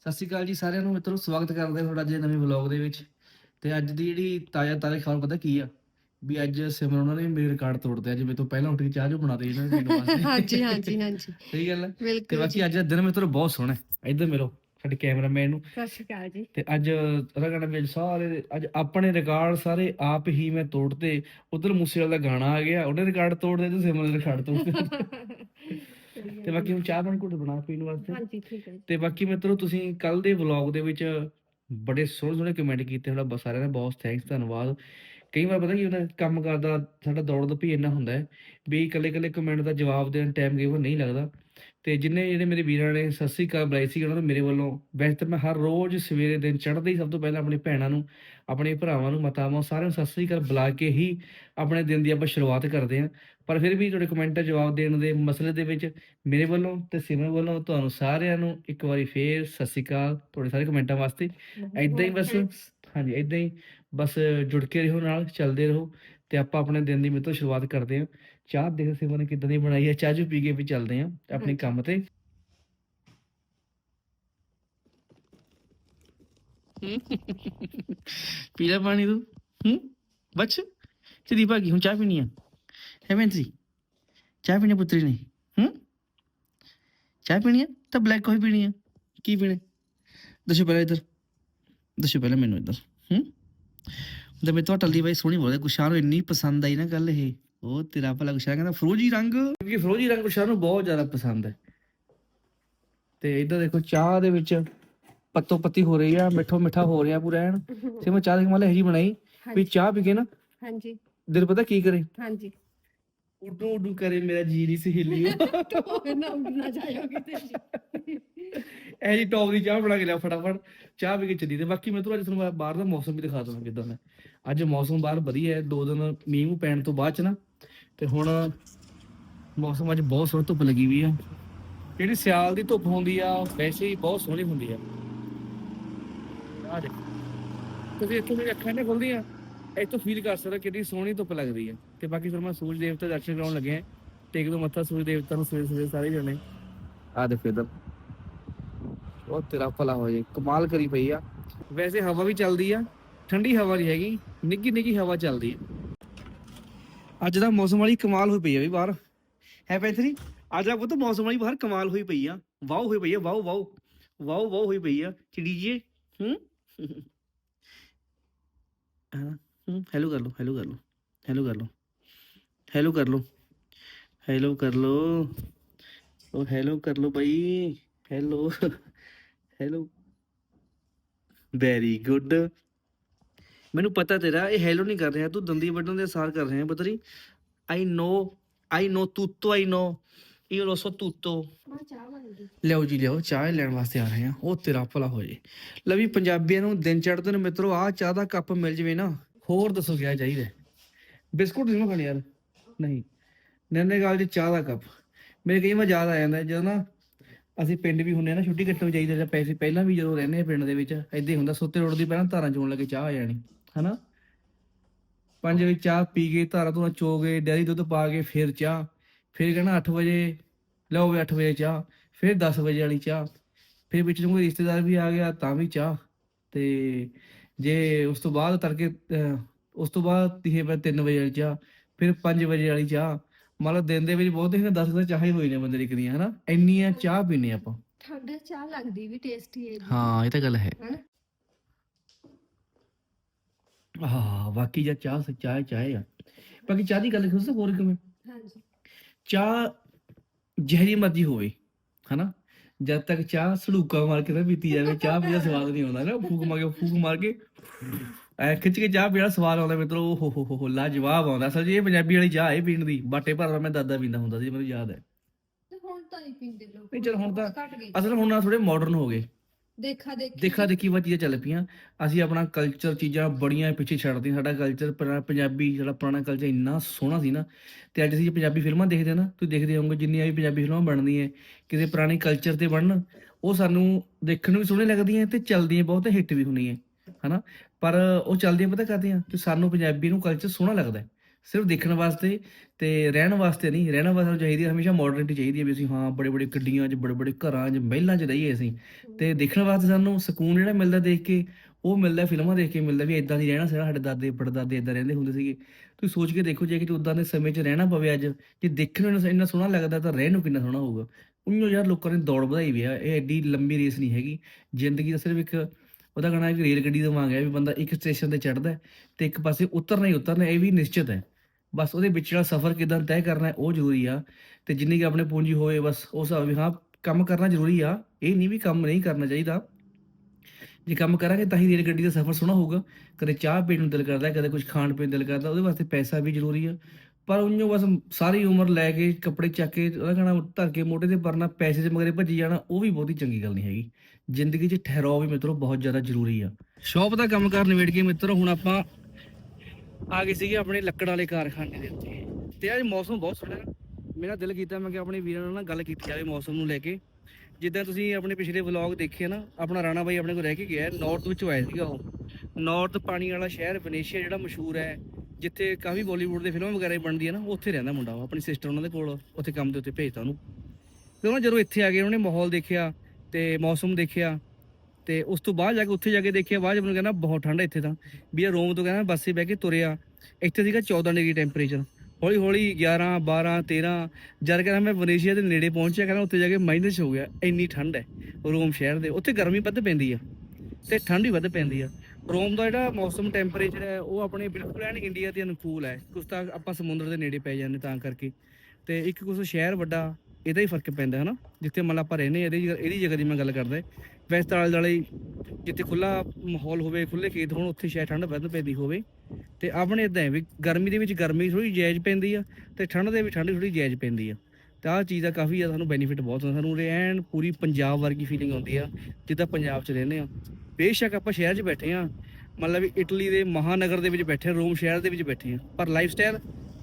ਸਤਿ ਸ਼੍ਰੀ ਅਕਾਲ ਜੀ ਸਾਰਿਆਂ ਨੂੰ ਮਿੱਤਰੋ ਸਵਾਗਤ ਕਰਦੇ ਹਾਂ ਤੁਹਾਡਾ ਅੱਜ ਦੇ ਨਵੇਂ ਵਲੌਗ ਦੇ ਵਿੱਚ। ਤੇ ਅੱਜ ਦੀ ਜਿਹੜੀ ਤਾਜ਼ਾ ਤਾਜ਼ਾ ਖਬਰ ਪਤਾ ਕੀ ਆ? ਵੀ ਅੱਜ ਸਿਮਰਨ ਉਹਨਾਂ ਨੇ ਮੇਰੇ ਰਿਕਾਰਡ ਤੋੜਦੇ ਅੱਜ ਮੇਰੇ ਤੋਂ ਪਹਿਲਾਂ ਉੱਠ ਕੇ ਚਾਹ ਜੋ ਬਣਾਦੇ ਇਹਨਾਂ ਨੇ ਮੈਨੂੰ ਵਾਸਤੇ। ਹਾਂਜੀ ਹਾਂਜੀ ਹਾਂਜੀ। ਸਹੀ ਗੱਲ ਹੈ ਤੇ ਬਾਕੀ ਅੱਜ ਦਾ ਦਿਨ ਮਿੱਤਰੋ ਬਹੁਤ ਸੋਹਣਾ ਹੈ। ਇੱਧਰ ਮਿਲੋ ਸਾਡੇ ਕੈਮਰਾਮੈਨ ਨੂੰ। ਸਤਿ ਸ਼੍ਰੀ ਅਕਾਲ ਜੀ। ਤੇ ਅੱਜ ਰਗਣ ਵਿੱਚ ਸਾਰੇ ਅੱਜ ਆਪਣੇ ਰਿਕਾਰਡ ਸਾਰੇ ਆਪ ਹੀ ਮੈਂ ਤੋੜਤੇ। ਉਧਰ ਮੂਸੇਵਾਲਾ ਦਾ ਗਾਣਾ ਆ ਗਿਆ ਉਹਨੇ ਰਿਕਾਰਡ ਤੋੜਦੇ ਤੇ ਸਿਮਰਨ ਦੇ ਰਿਕਾਰਡ ਤੋੜਦੇ ਤੇ ਬਾਕੀ ਹੁਣ ਚਾਹ ਬਣ ਘੁੱਟ ਬਣਾ ਪੀਣ ਵਾਸਤੇ। ਹਾਂਜੀ ਠੀਕ ਹੈ ਜੀ। ਤੇ ਬਾਕੀ ਮਿੱਤਰੋ ਤੁਸੀਂ ਕੱਲ ਦੇ ਵਲੌਗ ਦੇ ਵਿੱਚ ਬੜੇ ਸੋਹਣੇ ਸੋਹਣੇ ਕਮੈਂਟ ਕੀਤੇ ਤੁਹਾਡਾ ਬਸ ਸਾਰਿਆਂ ਦਾ ਬਹੁਤ ਥੈਂਕਸ ਧੰਨਵਾਦ। ਕਈ ਵਾਰ ਪਤਾ ਕੀ ਹੁੰਦਾ ਕੰਮ ਕਰਦਾ ਸਾਡਾ ਦੌੜ ਦਾ ਵੀ ਇੰਨਾ ਹੁੰਦਾ ਹੈ ਵੀ ਇਕੱਲੇ ਇਕੱਲੇ ਕਮੈਂਟ ਦਾ ਜਵਾਬ ਦੇਣ ਟਾਈਮ ਕਈ ਵਾਰ ਨਹੀਂ ਲੱਗਦਾ। ਤੇ ਜਿੰਨੇ ਜਿਹੜੇ ਮੇਰੇ ਵੀਰਾਂ ਨੇ ਸਤਿ ਸ੍ਰੀ ਅਕਾਲ ਬੁਲਾਈ ਸੀ ਉਹਨਾਂ ਨੂੰ ਮੇਰੇ ਵੱਲੋਂ। ਵੈਸੇ ਤਾਂ ਮੈਂ ਹਰ ਰੋਜ਼ ਸਵੇਰੇ ਦਿਨ ਚੜ੍ਹਦੇ ਹੀ ਸਭ ਤੋਂ ਪਹਿਲਾਂ ਆਪਣੀ ਭੈਣਾਂ ਨੂੰ ਆਪਣੇ ਭਰਾਵਾਂ ਨੂੰ ਮਾਤਾਵਾਂ ਸਾਰਿਆਂ ਨੂੰ ਸਤਿ ਸ੍ਰੀ ਅਕਾਲ ਬੁਲਾ ਕੇ ਹੀ ਆਪਣੇ ਦਿਨ ਦੀ ਆਪਾਂ ਸ਼ੁਰੂਆਤ ਕਰਦੇ ਹਾਂ। ਪਰ ਫਿਰ ਵੀ ਤੁਹਾਡੇ ਕਮੈਂਟ ਦਾ ਜਵਾਬ ਦੇਣ ਦੇ ਮਸਲੇ ਦੇ ਵਿੱਚ ਮੇਰੇ ਵੱਲੋਂ ਤੇ ਸਿਮਰਨ ਵੱਲੋਂ ਤੁਹਾਨੂੰ ਸਾਰਿਆਂ ਨੂੰ ਇੱਕ ਵਾਰੀ ਫੇਰ ਸਤਿ ਸ਼੍ਰੀ ਅਕਾਲ ਤੁਹਾਡੇ ਸਾਰੇ ਕਮੈਂਟਾਂ ਵਾਸਤੇ। ਏਦਾਂ ਹੀ ਬਸ ਹਾਂਜੀ ਏਦਾਂ ਹੀ ਬਸ ਜੁੜ ਕੇ ਰਹੋ ਨਾਲ ਚੱਲਦੇ ਰਹੋ ਤੇ ਆਪਾਂ ਆਪਣੇ ਦਿਨ ਦੀ ਮਿੱਤੋਂ ਸ਼ੁਰੂਆਤ ਕਰਦੇ ਹਾਂ। ਚਾਹ ਦੇਖ ਸਿਮਰਨ ਨੇ ਕਿਦਾਂ ਦੀ ਬਣਾਈ ਹੈ ਚਾਹ ਜੂ ਪੀ ਕੇ ਵੀ ਚੱਲਦੇ ਹਾਂ ਆਪਣੇ। ਕੰਮ ਤੇ। ਪੀ ਲੈ ਪਾਣੀ ਤੂੰ, ਹੂੰ? ਬੱਚ। ਚਲੀ ਭਾਗੀ ਹੁਣ ਚਾਹ ਪੀਣੀ ਆ? ਹੈਵੈਂਸੀ ਚਾਹ ਪੀਣੀ ਪੁੱਤਰੀ ਨੇ, ਹੂੰ? ਚਾਹ ਪੀਣੀ ਆ ਤਾਂ ਬਲੈਕ ਕਾਫੀ ਪੀਣੀ ਆ। ਕੀ ਪੀਣਾ? ਦੱਸੋ ਪਹਿਲਾਂ ਇੱਧਰ। ਦੱਸੋ ਪਹਿਲਾਂ ਮੈਨੂੰ ਇੱਧਰ, ਹੂੰ? ਤੇ ਮੈਂ ਤੁਹਾਡਾ ਦੀ ਬਾਈ ਸੋਹਣੀ ਬੋਲਦਾ ਗੁਸ਼ਾਨ ਨੂੰ ਇੰਨੀ ਪਸੰਦ ਆਈ ਨਾ ਗੱਲ ਇਹ। ਉਹ ਤੇਰਾ ਭਲਾ ਗੁਸ਼ਾਨ ਕਹਿੰਦਾ, ਫਰੋਜੀ ਰੰਗ? ਕਿਉਂਕਿ ਫਰੋਜੀ ਰੰਗ ਗੁਸ਼ਾਨ ਨੂੰ ਬਹੁਤ ਜ਼ਿਆਦਾ ਪਸੰਦ ਹੈ। ਤੇ ਇੱਧਰ ਦੇਖੋ, ਚਾਹ ਦੇ ਵਿੱਚ ਪੱਤੋ ਪੱਤੀ ਹੋ ਰਹੀ ਆ ਮਿੱਠੋ ਮਿੱਠਾ ਹੋ ਰਿਹਾ ਪੂਰਾ ਐਨ। ਤੇ ਮੈਂ ਚਾਹ ਦੇ ਮਾਲੇ ਜੀ ਬਣਾਈ ਵੀ ਚਾਹ ਪੀ ਕੇ ਨਾ ਹਾਂਜੀ। ਦਿਲ ਪਤਾ ਕੀ ਕਰੇ? ਹਾਂਜੀ। ਉਡੂ ਉਡੂ ਕਰੇ ਮੇਰਾ ਜੀ ਨਹੀਂ ਸਹੇਲੀ। ਤੋ ਨਾ ਨਾ ਜਾਇਓ ਕਿਤੇ ਜੀ। ਟੌਪ ਦੀ ਚਾਹ ਬਣਾ ਕੇ ਲਿਆ ਫਟਾਫਟ। ਚਾਹ ਪੀ ਕੇ ਚੱਲੀ ਤੇ ਬਾਕੀ ਮੈਂ ਤੁਹਾਨੂੰ ਅੱਜ ਤੁਹਾਨੂੰ ਬਾਹਰ ਦਾ ਮੌਸਮ ਵੀ ਦਿਖਾ ਦਵਾਂ ਕਿਦਾਂ ਦਾ। ਅੱਜ ਮੌਸਮ ਬਾਹਰ ਵਧੀਆ ਹੈ ਦੋ ਦਿਨ ਮੀਂਹ ਪੈਣ ਤੋਂ ਬਾਅਦ ਚ ਨਾ ਤੇ ਹੁਣ ਮੌਸਮ ਅੱਜ ਬਹੁਤ ਸੋਹਣੀ ਧੁੱਪ ਲੱਗੀ ਵੀ ਆ। ਜਿਹੜੀ ਸਿਆਲ ਦੀ ਧੁੱਪ ਹੁੰਦੀ ਆ ਵੈਸੇ ਹੀ ਬਹੁਤ ਸੋਹਣੀ ਹੁੰਦੀ ਆ। ਆ ਦੇਖੋ। ਤੁਸੀਂ ਇੱਥੋਂ ਮੇਰੀ ਅੱਖਾਂ ਨੇ ਖੁੱਲਦੀਆਂ ਇੱਥੋਂ ਫੀਲ ਕਰ ਸਕਦੇ ਕਿੰਨੀ ਸੋਹਣੀ ਧੁੱਪ ਲੱਗਦੀ ਹੈ। ਤੇ ਬਾਕੀ ਫਿਰ ਮੈਂ ਸੂਰਜ ਦੇਵਤਾ ਦਰਸ਼ਨ ਕਰਾਉਣ ਲੱਗਿਆ ਟੇਕ ਦੋ ਮੱਥਾ, ਸੂਰਜ ਦੇਵਤਾ ਨੂੰ ਸਵੇਰੇ ਸਵੇਰੇ ਸਾਰੇ ਜਣੇ। ਆ ਦੇਖੋ ਇਧਰ। ਉਹ ਤੇਰਾ ਭਲਾ ਹੋ ਜੇ, ਕਮਾਲ ਕਰੀ ਪਈ ਆ। ਵੈਸੇ ਹਵਾ ਵੀ ਚੱਲਦੀ ਆ, ਠੰਡੀ ਹਵਾ ਨਹੀਂ ਹੈਗੀ, ਨਿੱਗੀ ਨਿੱਗੀ ਹਵਾ ਚੱਲਦੀ ਆ। ਅੱਜ ਦਾ ਮੌਸਮ ਵਾਲੀ ਕਮਾਲ ਹੋਈ ਪਈ ਆ ਵੀ ਬਾਹਰ। ਹੈ ਪੈਂਥਰੀ? ਅੱਜ ਦਾ ਪੁੱਤ ਮੌਸਮ ਵਾਲੀ ਬਾਹਰ ਕਮਾਲ ਹੋਈ ਪਈ ਆ। ਵਾਓ ਹੋਈ ਪਈ ਆ, ਵਾਓ ਵਾਓ। ਵਾਓ ਵਾਓ ਹੋਈ ਪਈ ਆ। ਚਿੜੀ ਜੀ, ਹੂੰ? ਹੈਲੋ ਕਰ ਲਓ ਹੈਲੋ ਕਰ ਲਓ ਹੈਲੋ ਕਰ ਲਓ ਹੈਲੋ ਕਰ ਲਓ ਹੈਲੋ ਕਰ ਲਓ ਉਹ ਹੈਲੋ ਕਰ ਲਓ ਭਾਈ ਹੈਲੋ ਹੈਲੋ ਵੈਰੀ ਗੁੱਡ ਮੈਨੂੰ ਪਤਾ ਤੇਰਾ ਇਹ ਹੈਲੋ ਨਹੀਂ ਕਰ ਰਿਹਾ ਤੂੰ ਦੰਦੀ ਵੱਢਣ ਦੇ ਅਸਾਰ ਕਰ ਰਿਹਾ ਪਤਰੀ ਆਈ ਨੋ ਆਈ ਨੋ ਤੂੰ ਤੋ ਆਈ ਨੋ io lo so tutto ਮੈਂ ਚਾਹ ਬਣ ਗਈ ਲਿਆਓ ਜੀ ਲਿਆਓ ਚਾਹ ਲੈਣ ਵਾਸਤੇ ਆ ਰਹੇ ਆ ਉਹ ਤੇਰਾ ਭਲਾ ਹੋ ਜੇ। ਲੈ ਵੀ ਪੰਜਾਬੀਆਂ ਨੂੰ ਦਿਨ ਚੜ੍ਹਦੇ ਨੂੰ ਮਿੱਤਰੋ ਆਹ ਚਾਹ ਦਾ ਕੱਪ ਮਿਲ ਜਵੇ ਨਾ। ਹੋਰ ਦੱਸੋ ਕਿਆ ਚਾਹੀਦਾ ਹੈ? ਬਿਸਕੁਟ ਨਹੀਂ ਖਾਣੇ ਯਾਰ। ਨਹੀਂ। ਨੰਨੇ ਗੱਲ ਜੀ ਚਾਹ ਦਾ ਕੱਪ। ਮੇਰੇ ਕਈ ਵਾਰ ਯਾਦ ਆ ਜਾਂਦਾ ਜਦੋਂ ਨਾ ਅਸੀਂ ਪਿੰਡ ਵੀ ਹੁੰਦੇ ਆ ਨਾ ਛੁੱਟੀ ਕੱਟਣ ਜਾਈਦਾ ਜਾਂ ਪੈਸੇ ਪਹਿਲਾਂ ਵੀ ਜਦੋਂ ਰਹਿੰਦੇ ਆ ਪਿੰਡ ਦੇ ਵਿੱਚ ਏਦਾਂ ਹੀ ਹੁੰਦਾ ਸੁੱਤੇ ਉੱਠਦੀ ਪਹਿਲਾਂ ਧਾਰਾਂ ਚੋਣ ਲੱਗੇ ਚਾਹ ਆ ਜਾਣੀ ਹਨਾ? ਪੰਜ ਵਜੇ ਚਾਹ ਪੀ ਕੇ ਧਾਰਾਂ ਤੋਂ ਚੋ ਕੇ ਡੈਰੀ ਦੁੱਧ ਪਾ ਕੇ ਫਿਰ ਚਾਹ। ਫਿਰ ਕਹਿਣਾ 8 ਵਜੇ ਲਓ ਵੀ 8 ਵਜੇ ਚਾਹ ਫਿਰ 10 ਵਜੇ ਵਾਲੀ ਚਾਹ ਫਿਰ ਵਿੱਚ ਨੂੰ ਕੋਈ ਰਿਸ਼ਤੇਦਾਰ ਵੀ ਆ ਗਿਆ ਤਾਂ ਵੀ ਚਾਹ ਤੇ ਜੇ ਉਸ ਤੋਂ ਬਾਅਦ ਤੜਕੇ ਉਸ ਤੋਂ ਬਾਅਦ ਤੀਏ ਵਜੇ 3 ਵਜੇ ਵਾਲੀ ਚਾਹ ਫਿਰ 5 ਵਜੇ ਵਾਲੀ ਚਾਹ ਮਤਲਬ ਦਿਨ ਦੇ ਵਿੱਚ ਬਹੁਤ ਦੇਖਦੇ 10 ਤਾਂ ਚਾਹ ਹੀ ਹੋਈ ਨੇ ਬੰਦੇ ਦੀ ਕਰੀਆਂ ਹਨਾ? ਇੰਨੀਆਂ ਚਾਹ ਪੀਨੇ ਆਪਾਂ। ਠੰਡੇ ਚਾਹ ਲੱਗਦੀ ਵੀ ਟੇਸਟੀ ਹੈ ਹਾਂ ਇਹ ਤਾਂ ਗੱਲ ਹੈ? ਹਾਂ ਵਾਕਈ ਜਾਂ ਚਾਹ ਸੱਚਾ ਹੈ ਚਾਹ ਆ ਬਾਕੀ ਚਾਹ ਦੀ ਗੱਲ ਖੁਦ ਹੋਰ ਕਿਵੇਂ? ਹਾਂਜੀ। ਚਾਹ ਜਿਹੜੀ ਮਰਜ਼ੀ ਹੋਵੇ ਹਨਾ? ਜਦ ਤੱਕ ਚਾਹ ਸੜੂਕਾ ਮਾਰ ਕੇ ਨਾ ਪੀਤੀ ਜਾਵੇ ਚਾਹ ਪੀਣ ਸਵਾਦ ਨਹੀਂ ਆਉਂਦਾ ਨਾ ਫੂਕ ਮਾਰ ਕੇ ਫੂਕ ਮਾਰ ਕੇ ਐ ਖਿੱਚ ਕੇ ਚਾਹ ਪੀਣ ਸਵਾਦ ਆਉਂਦਾ ਮਿੱਤਰੋ ਓ ਹੋ ਹੋ ਹੋ ਲਾਜਵਾਬ ਆਉਂਦਾ। ਅਸਲ 'ਚ ਇਹ ਪੰਜਾਬੀ ਵਾਲੀ ਚਾਹ ਹੈ ਪੀਣ ਦੀ ਬਾਟੇ ਭਰਦਾ ਮੈਂ ਦਾਦਾ ਪੀਂਦਾ ਹੁੰਦਾ ਸੀ ਮੈਨੂੰ ਯਾਦ ਹੈ। ਤੇ ਹੁਣ ਤਾਂ ਨਹੀਂ ਪੀਂਦੇ ਲੋਕ ਨਹੀਂ, ਚਲੋ ਹੁਣ ਤਾਂ- ਅਸਲ ਹੁਣ ਨਾ ਥੋੜੇ ਮਾਡਰਨ ਹੋ ਗਏ। ਦੇਖਾ ਦੇਖੀ ਦੇਖਾ ਦੇਖੀ ਵਾ ਚੀਜ਼ਾਂ ਚੱਲ ਪਈਆਂ। ਅਸੀਂ ਆਪਣਾ ਕਲਚਰ ਚੀਜ਼ਾਂ ਬੜੀਆਂ ਪਿੱਛੇ ਛੱਡਦੇ ਸਾਡਾ ਕਲਚਰ ਪੰਜਾਬੀ ਜਿਹੜਾ ਪੁਰਾਣਾ ਕਲਚਰ ਇੰਨਾ ਸੋਹਣਾ ਸੀ ਨਾ। ਤੇ ਅੱਜ ਅਸੀਂ ਪੰਜਾਬੀ ਫਿਲਮਾਂ ਦੇਖਦੇ ਹਾਂ ਨਾ, ਤੁਸੀਂ ਦੇਖਦੇ ਹੋਵੋਗੇ ਜਿੰਨੀਆਂ ਵੀ ਪੰਜਾਬੀ ਫਿਲਮਾਂ ਬਣਦੀਆਂ ਕਿਸੇ ਪੁਰਾਣੇ ਕਲਚਰ ਤੇ ਬਣਨ, ਉਹ ਸਾਨੂੰ ਦੇਖਣ ਨੂੰ ਵੀ ਸੋਹਣੇ ਲੱਗਦੀਆਂ ਤੇ ਚੱਲਦੀਆਂ ਬਹੁਤ ਹਿੱਟ ਵੀ ਹੁੰਦੀਆਂ ਹਨਾ? ਪਰ ਉਹ ਚੱਲਦੀਆਂ ਪਤਾ ਕਰਦੇ ਆ ਕਿ ਸਾਨੂੰ ਪੰਜਾਬੀ ਨੂੰ ਕਲਚਰ ਸੋਹਣਾ ਲੱਗਦਾ ਹੈ। ਸਿਰਫ ਦੇਖਣ ਵਾਸਤੇ ਤੇ ਰਹਿਣ ਵਾਸਤੇ ਨਹੀਂ ਰਹਿਣ ਵਾਸਤੇ ਚਾਹੀਦੀ ਹੈ ਹਮੇਸ਼ਾ ਮਾਡਰਨਿਟੀ ਚਾਹੀਦੀ ਹੈ ਵੀ ਅਸੀਂ ਹਾਂ ਬੜੇ ਬੜੇ ਗੱਡੀਆਂ 'ਚ ਬੜੇ ਬੜੇ ਘਰਾਂ 'ਚ ਮਹਿਲਾਂ 'ਚ ਰਹੀਏ ਅਸੀਂ। ਤੇ ਦੇਖਣ ਵਾਸਤੇ ਸਾਨੂੰ ਸਕੂਨ ਜਿਹੜਾ ਮਿਲਦਾ ਦੇਖ ਕੇ ਉਹ ਮਿਲਦਾ ਫਿਲਮਾਂ ਦੇਖ ਕੇ ਮਿਲਦਾ ਵੀ ਇਦਾਂ ਦੀ ਰਹਿਣਾ ਸੀਗਾ ਸਾਡੇ ਦਾਦੇ ਪੜਦਾਦੇ ਇਦਾਂ ਰਹਿੰਦੇ ਹੁੰਦੇ ਸੀਗੇ। ਤੁਸੀਂ ਸੋਚ ਕੇ ਦੇਖੋ ਜੇ ਕਿ ਉਦਾਂ ਦੇ ਸਮੇਂ 'ਚ ਰਹਿਣਾ ਪਵੇ ਅੱਜ ਜੇ ਦੇਖਣ ਨੂੰ ਇੰਨਾ- ਸੋਹਣਾ ਲੱਗਦਾ ਤਾਂ ਰਹਿਣ ਨੂੰ ਕਿੰਨਾ ਸੋਹਣਾ ਹੋਊਗਾ। ਉਈਓ ਯਾਰ ਲੋਕਾਂ ਨੇ ਦੌੜ ਵਧਾਈ ਵੀ ਆ ਇਹ ਐਡੀ ਲੰਬੀ ਰੇਸ ਨਹੀਂ ਹੈਗੀ। ਜ਼ਿੰਦਗੀ ਦਾ ਸਿਰਫ ਇੱਕ ਉਹਦਾ ਕਹਣਾ ਇੱਕ ਰੇਲ ਗੱਡੀ ਦਾ ਵਾਂਗ ਹੈ ਵੀ ਬੰਦਾ ਇੱਕ ਸਟੇਸ਼ਨ ਤੇ ਚੜਦਾ ਤੇ ਇੱਕ ਪਾਸੇ ਉਤਰਨਾ ਹੀ ਉਤਰਨਾ ਇਹ ਵੀ ਨਿਸ਼ਚਿਤ ਹੈ। ਬਸ ਉਹਦੇ ਵਿੱਚ ਜਿਹੜਾ ਸਫ਼ਰ ਕਿਦਾਂ ਤੈਅ ਕਰਨਾ ਹੈ, ਉਹ ਜ਼ਰੂਰੀ ਆ ਤੇ ਜਿੰਨੀ ਕਿ ਆਪਣੇ ਪੂੰਜੀ ਹੋਵੇ ਬਸ ਉਸ ਹਿਸਾਬ ਵੀ ਹਾਂ, ਕੰਮ ਕਰਨਾ ਜ਼ਰੂਰੀ ਆ, ਇਹ ਨਹੀਂ ਵੀ ਕੰਮ ਨਹੀਂ ਕਰਨਾ ਚਾਹੀਦਾ। ਜੇ ਕੰਮ ਕਰਾਂਗੇ ਤਾਂ ਹੀ ਰੇਲ ਗੱਡੀ ਦਾ ਸਫ਼ਰ ਸੋਹਣਾ ਹੋਊਗਾ। ਕਦੇ ਚਾਹ ਪੀਣ ਨੂੰ ਦਿਲ ਕਰਦਾ ਕਦੇ ਕੁਝ ਖਾਣ ਪੀਣ ਨੂੰ ਦਿਲ ਕਰਦਾ, ਉਹਦੇ ਵਾਸਤੇ ਪੈਸਾ ਵੀ ਜ਼ਰੂਰੀ ਆ। ਪਰ ਉਹਨੂੰ ਬਸ ਸਾਰੀ ਉਮਰ ਲੈ ਕੇ ਕੱਪੜੇ ਚੱਕ ਕੇ ਉਹਦਾ ਕਹਣਾ, ਧਰ ਕੇ ਮੋਢੇ ਤੇ ਪਰਨਾ, ਪੈਸੇ ਦੇ ਮਗਰੇ ਭੱਜੀ ਜਾਣਾ, ਉਹ ਵੀ ਬਹੁਤੀ ਚੰਗੀ ਗੱਲ ਨਹੀਂ ਹੈਗੀ। ਜ਼ਿੰਦਗੀ 'ਚ ਠਹਿਰਾਓ ਵੀ ਮਿੱਤਰੋ ਬਹੁਤ ਜ਼ਿਆਦਾ ਜ਼ਰੂਰੀ ਆ। ਸ਼ੌਪ ਦਾ ਕੰਮ ਕਾਰ ਨਿਬੇੜ ਕੇ ਮਿੱਤਰੋ, ਹੁਣ ਆਪਾਂ ਆ ਗਏ ਸੀਗੇ ਆਪਣੇ ਲੱਕੜ ਵਾਲੇ ਕਾਰਖਾਨੇ ਦੇ ਉੱਤੇ। ਤੇ ਅੱਜ ਮੌਸਮ ਬਹੁਤ ਸੋਹਣਾ ਮੇਰਾ ਦਿਲ ਕੀਤਾ, ਮੈਂ ਕਿ ਆਪਣੇ ਵੀਰਾਂ ਨਾਲ ਗੱਲ ਕੀਤੀ ਜਾਵੇ ਮੌਸਮ ਨੂੰ ਲੈ ਕੇ। ਜਿੱਦਾਂ ਤੁਸੀਂ ਆਪਣੇ ਪਿਛਲੇ ਵਲੌਗ ਦੇਖੇ ਨਾ, ਆਪਣਾ ਰਾਣਾ ਬਾਈ ਆਪਣੇ ਕੋਲ ਰਹਿ ਕੇ ਗਿਆ ਨਾਰਥ ਵਿੱਚੋਂ ਆਇਆ ਸੀਗਾ ਉਹ। ਨਾਰਥ ਪਾਣੀ ਵਾਲਾ ਸ਼ਹਿਰ ਵੈਨੇਸ਼ੀਆ ਜਿਹੜਾ ਮਸ਼ਹੂਰ ਹੈ, ਜਿੱਥੇ ਕਾਫੀ ਬਾਲੀਵੁੱਡ ਦੇ ਫਿਲਮਾਂ ਵਗੈਰਾ ਵੀ ਬਣਦੀਆਂ ਨਾ, ਉੱਥੇ ਰਹਿੰਦਾ ਮੁੰਡਾ ਉਹ, ਆਪਣੀ ਸਿਸਟਰ ਉਹਨਾਂ ਦੇ ਕੋਲ, ਉੱਥੇ ਕੰਮ ਦੇ ਉੱਤੇ ਭੇਜਤਾ ਉਹਨੂੰ। ਤੇ ਉਹਨਾਂ ਜਦੋਂ ਇੱਥੇ ਆ ਗਏ, ਉਹਨੇ ਮਾਹੌਲ ਦੇਖਿਆ ਤੇ ਮੌਸਮ ਦੇਖਿਆ ਤੇ ਉਸ ਤੋਂ ਬਾਅਦ ਜਾ ਕੇ ਉੱਥੇ ਜਾ ਕੇ ਦੇਖਿਆ, ਬਾਅਦ 'ਚ ਮੈਨੂੰ ਕਹਿੰਦਾ ਬਹੁਤ ਠੰਡ ਹੈ ਇੱਥੇ ਤਾਂ। ਵੀ ਇਹ ਰੋਮ ਤੋਂ ਕਹਿੰਦਾ ਬੱਸੇ ਬਹਿ ਕੇ ਤੁਰਿਆ। ਇੱਥੇ ਸੀਗਾ 14 ਡਿਗਰੀ ਟੈਂਪਰੇਚਰ। ਹੌਲੀ ਹੌਲੀ 11 12 13 ਜਦ ਕਹਿੰਦਾ ਮੈਂ ਵੈਨੇਸ਼ੀਆ ਦੇ ਨੇੜੇ ਪਹੁੰਚਿਆ, ਕਹਿੰਦਾ ਉੱਥੇ ਜਾ ਕੇ ਮਾਈਨਸ ਹੋ ਗਿਆ। ਇੰਨੀ ਠੰਡ ਹੈ ਰੋਮ ਸ਼ਹਿਰ ਦੇ। ਉੱਥੇ ਗਰਮੀ ਵੱਧ ਪੈਂਦੀ ਆ ਤੇ ਠੰਡ ਵੀ ਵੱਧ ਪੈਂਦੀ ਆ। ਰੋਮ ਦਾ ਜਿਹੜਾ ਮੌਸਮ ਟੈਂਪਰੇਚਰ ਹੈ, ਉਹ ਆਪਣੇ ਬਿਲਕੁਲ ਐਨ ਇੰਡੀਆ ਦੇ ਅਨੁਕੂਲ ਹੈ। ਕੁਛ ਤਾਂ ਆਪਾਂ ਸਮੁੰਦਰ ਦੇ ਨੇੜੇ ਪੈ ਜਾਂਦੇ ਤਾਂ ਕਰਕੇ। ਤੇ ਇੱਕ ਕੁਛ ਸ਼ਹਿਰ ਵੱਡਾ ਇਹਦਾ ਹੀ ਫ਼ਰਕ ਪੈਂਦਾ ਹੈ ਨਾ ਜਿੱਥੇ ਮਤਲਬ ਆਪਾਂ ਰਹਿੰਦੇ ਹਾਂ, ਇਹਦੀ ਇਹਦੀ ਜਗ੍ਹਾ ਦੀ ਮੈਂ ਗੱਲ ਕਰਦਾ ਵੈਸੇ ਤਾਂ ਆਲੇ ਦੁਆਲੇ ਜਿੱਥੇ ਖੁੱਲਾ ਮਾਹੌਲ ਹੋਵੇ ਖੁੱਲੇ ਖੇਤ ਹੋਣ ਉੱਥੇ ਸ਼ਾਇਦ ਠੰਡ ਵੱਧ ਪੈਂਦੀ ਹੋਵੇ। ਤੇ ਆਪਣੇ ਇਦਾਂ ਹੈ ਵੀ ਗਰਮੀ ਦੇ ਵਿੱਚ ਗਰਮੀ ਥੋੜੀ ਜਾਇਜ਼ ਪੈਂਦੀ ਆ ਤੇ ਠੰਡ ਦੇ ਵਿੱਚ ਠੰਡ ਥੋੜੀ ਜਾਇਜ਼ ਪੈਂਦੀ ਆ। ਤੇ ਆਹ ਚੀਜ਼ ਦਾ ਕਾਫੀ ਸਾਨੂੰ ਬੈਨੀਫਿਟ ਬਹੁਤ ਹੁੰਦਾ। ਸਾਨੂੰ ਰਹਿਣ ਪੂਰੀ ਪੰਜਾਬ ਵਰਗੀ ਫੀਲਿੰਗ ਆਉਂਦੀ ਆ ਜਿੱਦਾਂ ਪੰਜਾਬ 'ਚ ਰਹਿੰਦੇ ਆ। ਬੇਸ਼ੱਕ ਆਪਾਂ ਸ਼ਹਿਰ 'ਚ ਬੈਠੇ ਆ ਮਤਲਬ ਇਟਲੀ ਦੇ ਮਹਾਨਗਰ ਦੇ ਵਿੱਚ ਬੈਠੇ ਹਾਂ, ਰੋਮ ਸ਼ਹਿਰ ਦੇ ਵਿੱਚ ਬੈਠੇ ਆ ਪਰ ਲਾਈਫ ਸਟਾਈਲ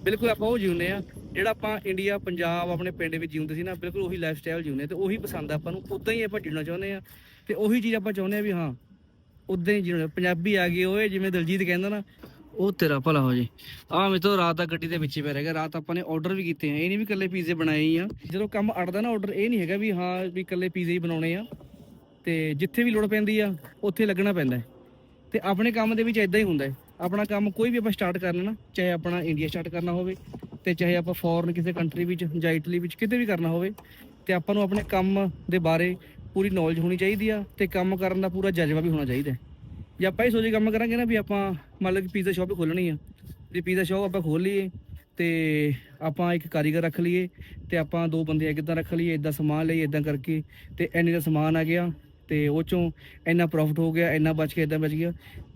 ਬਿਲਕੁਲ ਆਪਾਂ ਉਹ ਜਿਉਂਦੇ ਆ ਜਿਹੜਾ ਆਪਾਂ ਇੰਡੀਆ ਪੰਜਾਬ ਆਪਣੇ ਪਿੰਡ ਵਿੱਚ ਜਿਉਂਦੇ ਸੀ ਨਾ, ਬਿਲਕੁਲ ਉਹੀ ਲਾਈਫ ਸਟਾਈਲ ਜਿਉਂਦੇ ਆ ਤੇ ਉਹੀ ਪਸੰਦ ਆ ਆਪਾਂ ਨੂੰ, ਉਦਾਂ ਹੀ ਆਪਾਂ ਜਿਉਣਾ ਚਾਹੁੰਦੇ ਆ ਤੇ ਉਹੀ ਚੀਜ਼ ਆਪਾਂ ਚਾਹੁੰਦੇ ਆ ਵੀ ਹਾਂ, ਉਦਾਂ ਹੀ ਜਿਉਣਾ, ਪੰਜਾਬੀ ਆ ਗਏ ਓਏ, ਜਿਵੇਂ ਦਲਜੀਤ ਕਹਿੰਦਾ ਨਾ, ਉਹ ਤੇਰਾ ਭਲਾ ਹੋ ਜੀ। ਆ ਮੈਂ ਤਾਂ ਰਾਤ ਦਾ ਗੱਡੀ ਦੇ ਵਿੱਚ ਹੀ ਪੈ ਰਹਿ ਗਿਆ ਰਾਤ ਆਪਾਂ ਨੇ ਆਰਡਰ ਵੀ ਕੀਤੇ ਆ, ਇਹ ਨਹੀਂ ਵੀ ਇਕੱਲੇ ਪੀਜ਼ੇ ਬਣਾਏ ਹੀ ਆ। ਜਦੋਂ ਕੰਮ ਅੜਦਾ ਨਾ ਆਰਡਰ ਇਹ ਨਹੀਂ ਹੈਗਾ ਵੀ ਹਾਂ ਵੀ ਇਕੱਲੇ ਪੀਜ਼ੇ ਹੀ ਬਣਾਉਣੇ ਆ। ਤੇ ਜਿੱਥੇ ਵੀ ਲੋੜ ਪੈਂਦੀ ਆ, ਉੱਥੇ ਲੱਗਣਾ ਪੈਂਦਾ ਹੈ। ਤੇ ਆਪਣੇ ਕੰਮ ਦੇ ਵਿੱਚ ਇਦਾਂ ਹੀ ਹੁੰਦਾ ਹੈ। ਆਪਣਾ ਕੰਮ ਕੋਈ ਵੀ ਆਪਾਂ ਸਟਾਰਟ ਕਰ ਲੈਣਾ ਚਾਹੇ ਆਪਣਾ ਇੰਡੀਆ ਸਟਾਰਟ ਕਰਨਾ ਹੋਵੇ ਤੇ ਚਾਹੇ ਆਪਾਂ ਫੋਰਨ ਕਿਸੇ ਕੰਟਰੀ ਵਿੱਚ, ਜਾਂ ਇਟਲੀ ਵਿੱਚ ਕਿਤੇ ਵੀ ਕਰਨਾ ਹੋਵੇ, ਤੇ ਆਪਾਂ ਨੂੰ ਆਪਣੇ ਕੰਮ ਦੇ ਬਾਰੇ ਪੂਰੀ ਨੌਲੇਜ ਹੋਣੀ ਚਾਹੀਦੀ ਆ ਤੇ ਕੰਮ ਕਰਨ ਦਾ ਪੂਰਾ ਜਜ਼ਬਾ ਵੀ ਹੋਣਾ ਚਾਹੀਦਾ ਜੇ ਆਪਾਂ ਇਹ ਸੋਚੇ ਕੰਮ ਕਰਾਂਗੇ ਨਾ ਵੀ ਆਪਾਂ ਮੰਨ ਲਓ ਕਿ ਪੀਜ਼ਾ ਸ਼ਾਪ ਖੋਲਣੀ ਆ, ਜੇ ਪੀਜ਼ਾ ਸ਼ਾਪ ਆਪਾਂ ਖੋਲ ਲਈਏ ਤੇ ਆਪਾਂ ਇੱਕ ਕਾਰੀਗਰ ਰੱਖ ਲਈਏ ਤੇ ਆਪਾਂ ਦੋ ਬੰਦੇ ਕਿੱਦਾਂ ਰੱਖ ਲਈਏ, ਇਦਾਂ ਸਮਾਨ ਲਈਏ, ਇਦਾਂ ਕਰਕੇ ਤੇ ਐਨੇ ਦਾ ਸਮਾਨ ਆ ਗਿਆ ਤੇ ਉਹ ਚੋਂ ਇੰਨਾ ਪ੍ਰੋਫਿਟ ਹੋ ਗਿਆ, ਇੰਨਾ ਬਚ ਕੇ ਇਦਾਂ ਬਚ ਗਿਆ।